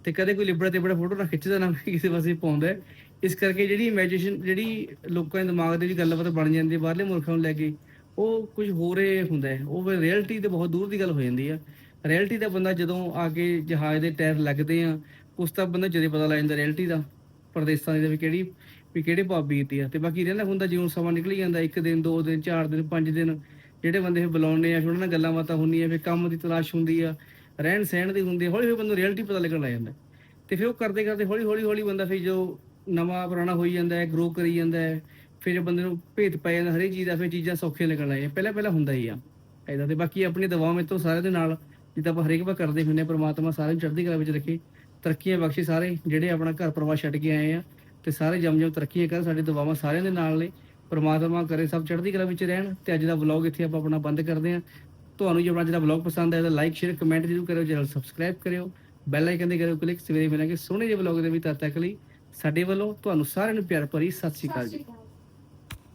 ਤੇ ਕਦੇ ਕੋਈ ਲਿਬੜਾ ਤੇ ਬੜਾ ਫੋਟੋ ਨਾ ਖਿੱਚਦਾ ਨਾ ਕਿਸੇ ਪਾਸੇ ਪਾਉਂਦਾ ਇਸ ਕਰਕੇ ਜਿਹੜੀ ਇਮੇਜਿਨੇਸ਼ਨ ਜਿਹੜੀ ਲੋਕਾਂ ਦੇ ਦਿਮਾਗ ਦੇ ਵਿੱਚ ਗੱਲਬਾਤ ਬਣ ਜਾਂਦੀ ਬਾਹਰਲੇ ਮੁਲਕਾਂ ਨੂੰ ਲੈ ਕੇ, ਉਹ ਕੁਝ ਹੋਰ ਹੀ ਹੁੰਦਾ ਹੈ। ਉਹ ਫਿਰ ਰਿਐਲਿਟੀ ਤੇ ਬਹੁਤ ਦੂਰ ਦੀ ਗੱਲ ਹੋ ਜਾਂਦੀ ਆ ਰਿਐਲਿਟੀ ਦਾ ਬੰਦਾ ਜਦੋਂ ਆ ਕੇ ਜਹਾਜ਼ ਦੇ ਟਾਇਰ ਲੱਗਦੇ ਆ, ਉਸ ਤਾਂ ਬੰਦਾ ਜਦੇ ਪਤਾ ਲੱਗ ਜਾਂਦਾ ਰਿਐਲਿਟੀ ਦਾ, ਪਰਦੇਸ਼ਾਂ ਦੀ ਵੀ ਕਿਹੜੀ, ਵੀ ਕਿਹੜੇ ਭਾਵ ਬੀਤਦੀ ਆ। ਤੇ ਬਾਕੀ ਰਹਿੰਦਾ ਹੁੰਦਾ, ਜਿਉਂ ਸਮਾਂ ਨਿਕਲੀ ਜਾਂਦਾ, ਇੱਕ ਦਿਨ, ਦੋ ਦਿਨ, ਚਾਰ ਦਿਨ, ਪੰਜ ਦਿਨ ਜਿਹੜੇ ਬੰਦੇ ਫਿਰ ਬੁਲਾਉਂਦੇ ਆ, ਫਿਰ ਉਹਨਾਂ ਨਾਲ ਗੱਲਾਂ ਬਾਤਾਂ ਹੁੰਦੀਆਂ, ਫਿਰ ਕੰਮ ਦੀ ਤਲਾਸ਼ ਹੁੰਦੀ ਆ, ਰਹਿਣ ਸਹਿਣ ਦੀ ਹੁੰਦੀ ਆ, ਹੌਲੀ ਹੌਲੀ ਬੰਦੇ ਰਿਐਲਿਟੀ ਪਤਾ ਲੱਗਣ ਲੱਗ ਜਾਂਦਾ। ਤੇ ਫਿਰ ਉਹ ਕਰਦੇ ਕਰਦੇ ਹੌਲੀ ਹੌਲੀ ਹੌਲੀ ਬੰਦਾ ਫਿਰ ਜੋ ਨਵਾਂ ਪੁਰਾਣਾ ਹੋਈ ਜਾਂਦਾ ਹੈ ਗਰੋ ਕਰੀ ਜਾਂਦਾ ਹੈ, ਫਿਰ ਬੰਦੇ ਨੂੰ ਭੇਤ ਪੈ ਜਾਂਦਾ ਹਰੇਕ ਚੀਜ਼ ਦਾ, ਫਿਰ ਚੀਜ਼ਾਂ ਸੌਖੀਆਂ ਲੱਗਣ ਲੱਗ ਜਾਂਦੀਆਂ। ਪਹਿਲਾਂ ਪਹਿਲਾਂ ਹੁੰਦਾ ਹੀ ਆ ਐਦਾਂ ਤੇ ਬਾਕੀ ਆਪਣੀ ਦਵਾਵਾਂ ਮੇਰੇ ਤੋਂ ਸਾਰੇ ਦੇ ਨਾਲ, ਜਿੱਦਾਂ ਆਪਾਂ ਹਰੇਕ ਵਾਰ ਕਰਦੇ ਹੁੰਦੇ ਹਾਂ, ਪ੍ਰਮਾਤਮਾ ਸਾਰਿਆਂ ਨੂੰ ਚੜ੍ਹਦੀ ਕਲਾ ਵਿੱਚ ਰੱਖੇ, ਤਰੱਕੀਆਂ ਬਖਸ਼ੇ ਸਾਰੇ, ਜਿਹੜੇ ਆਪਣਾ ਘਰ ਪਰਿਵਾਰ ਛੱਡ ਕੇ ਆਏ ਆ, ਤੇ ਸਾਰੇ ਜਮ ਜਮ ਤਰੱਕੀਆਂ ਕਰਨ, ਸਾਡੀ ਦੁਆਵਾਂ ਸਾਰਿਆਂ ਦੇ ਨਾਲ ਨੇ। ਪਰਮਾਤਮਾ ਕਰੇ ਸਭ ਚੜ੍ਹਦੀ ਕਲਾ ਵਿੱਚ ਰਹਿਣ ਤੇ ਅੱਜ ਦਾ ਵਲੌਗ ਇੱਥੇ ਆਪਾਂ ਆਪਣਾ ਬੰਦ ਕਰਦੇ ਹਾਂ। ਤੁਹਾਨੂੰ ਜੇ ਆਪਣਾ ਜਿਹੜਾ ਵਲੌਗ ਪਸੰਦ ਆਇਆ ਤਾਂ ਲਾਈਕ ਸ਼ੇਅਰ ਕਮੈਂਟ ਜ਼ਰੂਰ ਕਰਿਓ ਚੈਨਲ ਸਬਸਕ੍ਰਾਈਬ ਕਰਿਓ। ਬੈਲ ਆਈਕਨ ਦੇ ਕਰਿਓ ਕਲਿੱਕ ਸਵੇਰੇ ਮਿਲਾਂਗੇ ਸੋਹਣੇ ਜਿਹੇ ਵਲੌਗ ਦੇ ਵੀ ਤਦ ਤੱਕ ਲਈ। ਸਾਡੇ ਵੱਲੋਂ ਤੁਹਾਨੂੰ ਸਾਰਿਆਂ ਨੂੰ ਪਿਆਰ ਭਰੀ ਸਤਿ ਸ਼੍ਰੀ ਅਕਾਲ ਜੀ।